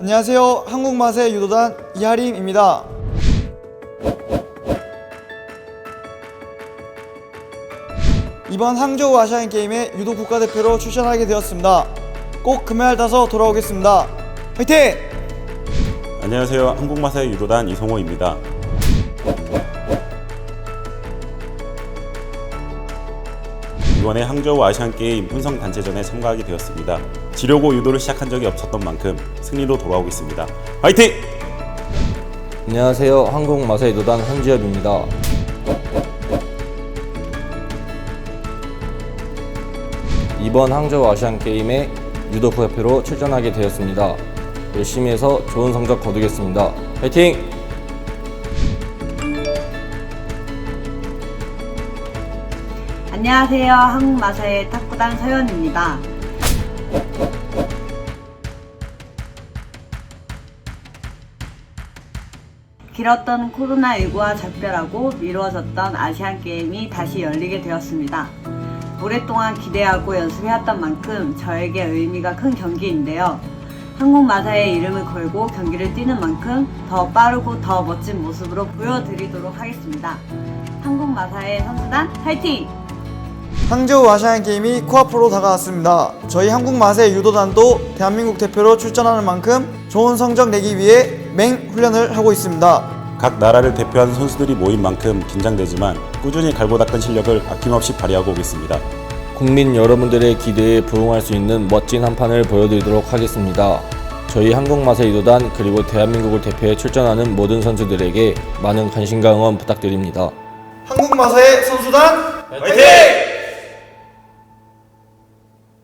안녕하세요. 한국맛의 유도단 이하림입니다. 이번 항저우 아시안 게임에 유도 국가대표로 출전하게 되었습니다. 꼭 금메달 따서 돌아오겠습니다. 화이팅! 안녕하세요. 한국마사의 유도단 이성호입니다. 이번에 항저우 아시안게임 혼성 단체전에 참가하게 되었습니다. 지려고 유도를 시작한 적이 없었던 만큼 승리로 돌아오겠습니다. 화이팅! 안녕하세요. 한국 마사이 도단 한지엽입니다. 이번 항저우 아시안 게임에 유도 대표로 출전하게 되었습니다. 열심히 해서 좋은 성적 거두겠습니다. 화이팅! 안녕하세요. 한국마사의 탁구단 서연입니다. 길었던 코로나19와 작별하고 미루어졌던 아시안게임이 다시 열리게 되었습니다. 오랫동안 기대하고 연습해왔던 만큼 저에게 의미가 큰 경기인데요. 한국 마사의 이름을 걸고 경기를 뛰는 만큼 더 빠르고 더 멋진 모습으로 보여드리도록 하겠습니다. 한국 마사의 선수단 화이팅! 항저우 아시안 게임이 코앞으로 다가왔습니다. 저희 한국 맛의 유도단도 대한민국 대표로 출전하는 만큼 좋은 성적 내기 위해 맹 훈련을 하고 있습니다. 각 나라를 대표하는 선수들이 모인 만큼 긴장되지만 꾸준히 갈고 닦은 실력을 아낌없이 발휘하고 오겠습니다. 국민 여러분들의 기대에 부응할 수 있는 멋진 한 판을 보여드리도록 하겠습니다. 저희 한국 마사이 도단 그리고 대한민국을 대표해 출전하는 모든 선수들에게 많은 관심과 응원 부탁드립니다. 한국맛의 선수단!